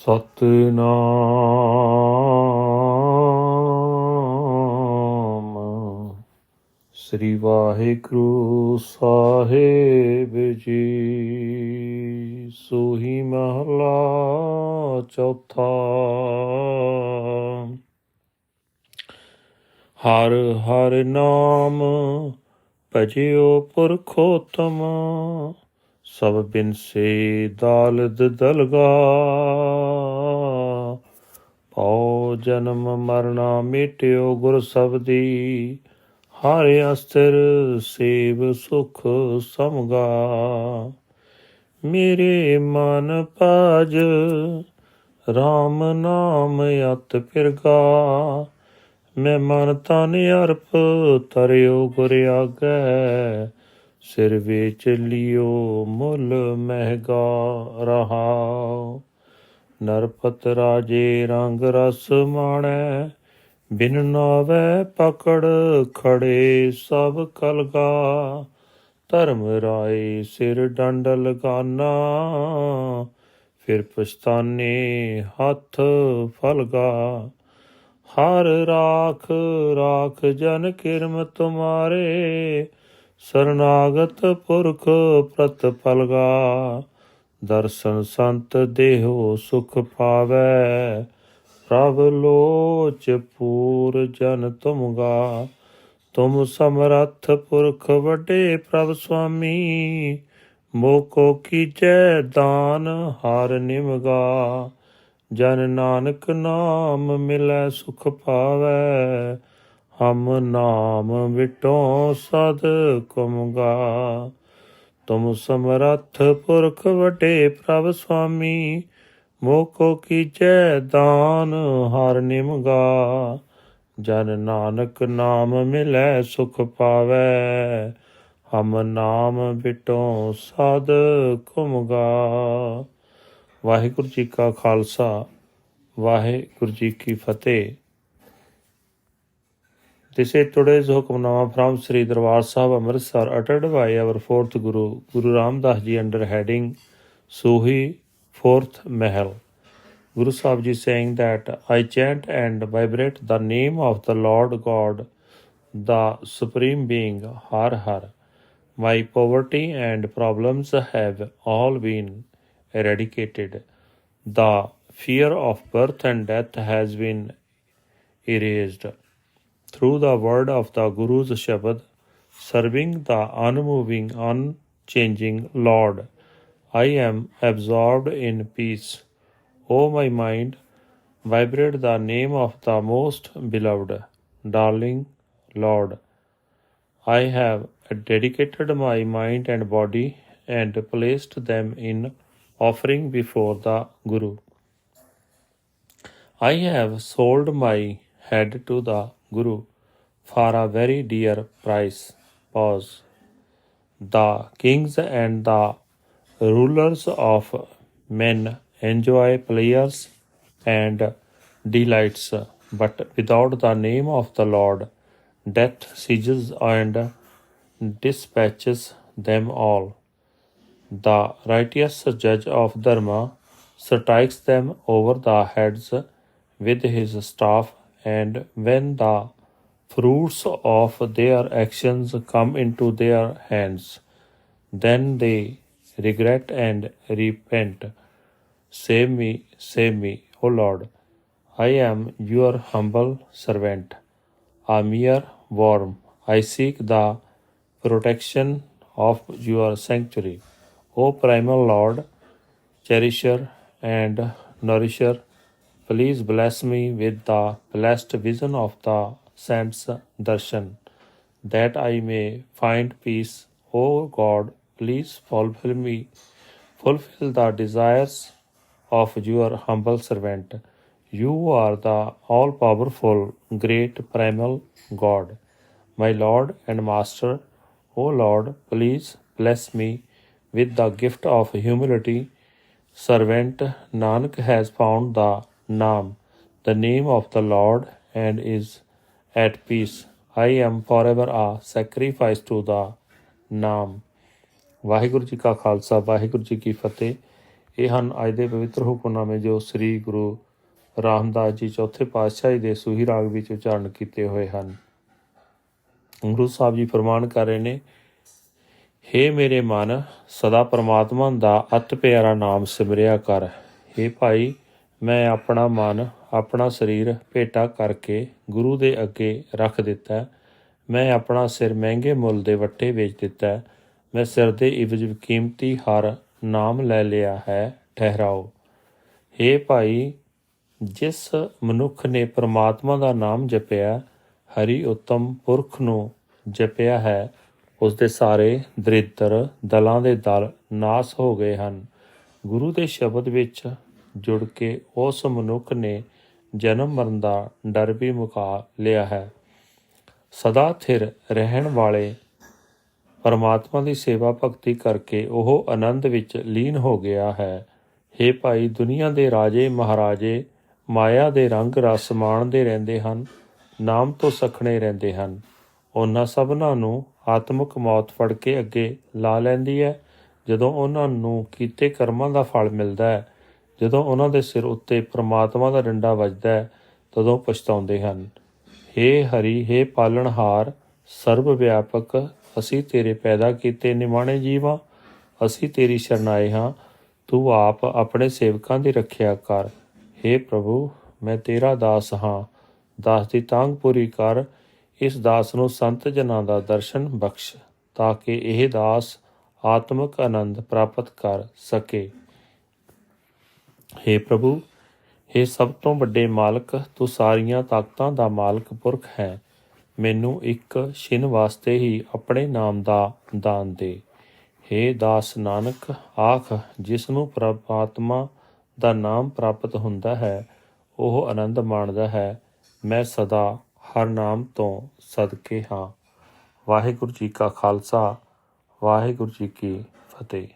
ਸਤਨਾਮ। ਸ੍ਰੀ ਵਾਹਿਗੁਰੂ ਸਾਹਿਬ ਜੀ ਸੋਹੀ ਮਹਲਾ ਚੌਥਾ। ਹਰ ਹਰ ਨਾਮ ਭਜਿਓ ਪੁਰਖੋਤਮ। ਸਭ ਬਿਨ ਸੇ ਦਾਲਦ ਦਲਗਾ। ਪਉ ਜਨਮ ਮਰਨਾ ਮਿਟਿਓ ਗੁਰ ਸਬਦੀ ਹਰ ਅਸਤਰ ਸੇਵ ਸੁਖ ਸਮਗਾ। ਮੇਰੇ ਮਨ ਪਾਜ RAM ਨਾਮ ਅਤ ਫਿਰਗਾ ਮੈਂ ਮਨ ਤਨ ਅਰਪ ਤਰਿਓ ਗੁਰ ਆਗੈ। ਸਿਰ ਵੇਚ ਲਿਓ ਮੁੱਲ ਮਹਿਗਾ ਰਹਾਉ ਨਰਪਤ ਰਾਜੇ ਰੰਗ ਰਸ ਮਾਣੈ, ਬਿਨ ਨਾਵੈ ਪਕੜ ਖੜੇ ਸਭ ਕਲਗਾ। ਧਰਮ ਰਾਏ ਸਿਰ ਡੰਡ ਲਗਾਨਾ, ਫਿਰ ਪਛਤਾਨੇ ਹੱਥ ਫਲਗਾ। ਹਰ ਰਾਖ ਰਾਖ ਜਨ ਕਿਰਮ ਤੁਮਾਰੇ ਸਰਨਾਗਤ ਪੁਰਖ ਪ੍ਰਤ ਪਲਗਾ ਦਰਸ਼ਨ ਸੰਤ ਦੇਹੋ ਸੁਖ ਪਾਵੈ, ਪ੍ਰਭ ਲੋਚ ਪੂਰ ਜਨ ਤੁਮਗਾ। ਤੁਮ ਸਮਰੱਥ ਪੁਰਖ ਵੱਡੇ ਪ੍ਰਭ ਸੁਆਮੀ ਮੋਕੋ ਕੀਜੈ ਦਾਨ ਹਰ ਨਿਮਗਾ। ਜਨ ਨਾਨਕ ਨਾਮ ਮਿਲੈ ਸੁਖ ਪਾਵੈ ਹਮ ਨਾਮ ਵਿਟੋ ਸਦ ਕੁਮਗਾ ਤੁਮ ਸਮਰੱਥ ਪੁਰਖ ਵਟੇ ਪ੍ਰਭ ਸੁਆਮੀ, ਮੋਕੋ ਕੀਜੈ ਦਾਨ ਹਰ ਨਿਮਗਾ ਜਨ ਨਾਨਕ ਨਾਮ ਮਿਲੈ ਸੁਖ ਪਾਵੈ, ਹਮ ਨਾਮ ਬਿਟੋ ਸਦ ਕੁਮਗਾ ਵਾਹਿਗੁਰੂ ਜੀ ਕਾ ਖਾਲਸਾ, ਵਾਹਿਗੁਰੂ ਜੀ ਕੀ ਫਤਿਹ। This is today's Hukamnama from Sri Darbar Sahib Amritsar uttered by our fourth Guru, Guru Ram Das Ji under heading Suhi Fourth Mahal. Guru Sahib Ji saying that I chant and vibrate the name of the Lord God, the Supreme Being, Har Har. My poverty and problems have all been eradicated. The fear of birth and death has been erased through the word of the Guru's Shabad, serving the unmoving, unchanging Lord. I am absorbed in peace. O my mind, vibrate the name of the most beloved, darling Lord. I have dedicated my mind and body and placed them in offering before the Guru. I have sold my head to the Guru for a very dear price. Pause. The kings and the rulers of men enjoy pleasures and delights, but without the name of the Lord, death seizes and dispatches them all. The righteous judge of Dharma strikes them over the heads with his staff, and when the fruits of their actions come into their hands, then they regret and repent. Save me, save me, O Lord. I am your humble servant, a mere worm. I seek the protection of your sanctuary. O primal Lord, cherisher and nourisher, please bless me with the blessed vision of the saints darshan, that I may find peace. O God, please fulfill me, fulfill the desires of your humble servant. You are the all powerful, great primal God, my Lord and Master. O Lord, please bless me with the gift of humility. Servant Nanak has found the Naam, the name of the Lord, and is at peace. I am forever a sacrifice to the Naam. Waheguru ji ਕਾ ਖਾਲਸਾ ਵਾਹਿਗੁਰੂ ਜੀ ਕੀ ਫਤਿਹ ਇਹ ਹਨ ਅੱਜ ਦੇ ਪਵਿੱਤਰ ਹੁਕਮਨਾਮੇ ਜੋ ਸ੍ਰੀ ਗੁਰੂ ਰਾਮਦਾਸ ਜੀ ਚੌਥੇ ਪਾਤਸ਼ਾਹੀ ਦੇ ਸੂਹੀ ਰਾਗ ਵਿੱਚ ਉਚਾਰਨ ਕੀਤੇ ਹੋਏ ਹਨ ਗੁਰੂ ਸਾਹਿਬ ਜੀ ਫਰਮਾਨ ਕਰ ਰਹੇ ਨੇ ਹੇ ਮੇਰੇ ਮਨ ਸਦਾ ਪ੍ਰਮਾਤਮਾ ਦਾ ਅਤ ਪਿਆਰਾ ਨਾਮ ਸਿਮਰਿਆ ਕਰ ਹੇ ਭਾਈ ਮੈਂ ਆਪਣਾ ਮਨ, ਆਪਣਾ ਸਰੀਰ ਭੇਟਾ ਕਰਕੇ ਗੁਰੂ ਦੇ ਅੱਗੇ ਰੱਖ ਦਿੱਤਾ। ਮੈਂ ਆਪਣਾ ਸਿਰ ਮਹਿੰਗੇ ਮੁੱਲ ਦੇ ਵੱਟੇ ਵੇਚ ਦਿੱਤਾ। ਮੈਂ ਸਿਰ ਦੇ ਇਵਜ ਕੀਮਤੀ ਹਰ ਨਾਮ ਲੈ ਲਿਆ ਹੈ, ਠਹਿਰਾਓ। ਹੇ ਭਾਈ, ਜਿਸ ਮਨੁੱਖ ਨੇ ਪ੍ਰਮਾਤਮਾ ਦਾ ਨਾਮ ਜਪਿਆ, ਹਰੀ ਉਤਮ ਪੁਰਖ ਨੂੰ ਜਪਿਆ ਹੈ, ਉਸ ਦੇ ਸਾਰੇ ਦਰਿਦਰ ਦਲਾਂ ਦੇ ਦਲ ਨਾਸ ਹੋ ਗਏ ਹਨ। ਗੁਰੂ ਦੇ ਸ਼ਬਦ ਵਿੱਚ ਜੁੜ ਕੇ ਉਸ ਮਨੁੱਖ ਨੇ ਜਨਮ ਮਰਨ ਦਾ ਡਰ ਵੀ ਮੁਕਾ ਲਿਆ ਹੈ। ਸਦਾ ਥਿਰ ਰਹਿਣ ਵਾਲੇ ਪਰਮਾਤਮਾ ਦੀ ਸੇਵਾ ਭਗਤੀ ਕਰਕੇ ਉਹ ਆਨੰਦ ਵਿੱਚ ਲੀਨ ਹੋ ਗਿਆ ਹੈ। हे ਭਾਈ, ਦੁਨੀਆ ਦੇ ਰਾਜੇ ਮਹਾਰਾਜੇ ਮਾਇਆ ਦੇ ਰੰਗ ਰਸ ਮਾਣਦੇ ਰਹਿੰਦੇ ਹਨ, ਨਾਮ ਤੋਂ ਸਖਣੇ ਰਹਿੰਦੇ ਹਨ। ਉਹਨਾਂ ਸਭਨਾਂ ਨੂੰ ਆਤਮਿਕ ਮੌਤ ਫੜ ਕੇ ਅੱਗੇ ਲਾ ਲੈਂਦੀ ਹੈ। ਜਦੋਂ ਉਹਨਾਂ ਨੂੰ ਕੀਤੇ ਕਰਮਾਂ ਦਾ ਫਲ ਮਿਲਦਾ ਹੈ ਜਦੋਂ ਉਹਨਾਂ ਦੇ ਸਿਰ ਉੱਤੇ ਪ੍ਰਮਾਤਮਾ ਦਾ ਡੰਡਾ ਵੱਜਦਾ ਹੈ, ਤਦੋਂ ਪਛਤਾਉਂਦੇ ਹਨ। ਹੇ ਹਰੀ, ਹੇ ਪਾਲਣਹਾਰ ਸਰਬ ਵਿਆਪਕ, ਅਸੀਂ ਤੇਰੇ ਪੈਦਾ ਕੀਤੇ ਨਿਮਾਣੇ ਜੀਵਾਂ, ਅਸੀਂ ਤੇਰੀ ਸ਼ਰਨਾਏ ਹਾਂ। ਤੂੰ ਆਪ ਆਪਣੇ ਸੇਵਕਾਂ ਦੀ ਰੱਖਿਆ ਕਰ। ਹੇ ਪ੍ਰਭੂ, ਮੈਂ ਤੇਰਾ ਦਾਸ ਹਾਂ। ਦਾਸ ਦੀ ਤਾਂਗ ਪੂਰੀ ਕਰ। ਇਸ ਦਾਸ ਨੂੰ ਸੰਤ ਜਨਾਂ ਦਾ ਦਰਸ਼ਨ ਬਖਸ਼, ਤਾਂ ਕਿ ਇਹ ਦਾਸ ਆਤਮਿਕ ਆਨੰਦ ਪ੍ਰਾਪਤ ਕਰ ਸਕੇ। ਹੇ ਪ੍ਰਭੂ, ਹੇ ਸਭ ਤੋਂ ਵੱਡੇ ਮਾਲਕ, ਤੂੰ ਸਾਰੀਆਂ ਤਾਕਤਾਂ ਦਾ ਮਾਲਕ ਪੁਰਖ ਹੈ। ਮੈਨੂੰ ਇੱਕ ਛਿਨ ਵਾਸਤੇ ਹੀ ਆਪਣੇ ਨਾਮ ਦਾ ਦਾਨ ਦੇ। ਹੇ ਦਾਸ ਨਾਨਕ, ਆਖ ਜਿਸ ਨੂੰ ਪ੍ਰਮਾਤਮਾ ਦਾ ਨਾਮ ਪ੍ਰਾਪਤ ਹੁੰਦਾ ਹੈ, ਉਹ ਆਨੰਦ ਮਾਣਦਾ ਹੈ। ਮੈਂ ਸਦਾ ਹਰ ਨਾਮ ਤੋਂ ਸਦਕੇ ਹਾਂ। ਵਾਹਿਗੁਰੂ ਜੀ ਕਾ ਖਾਲਸਾ, ਵਾਹਿਗੁਰੂ ਜੀ ਕੀ ਫਤਿਹ।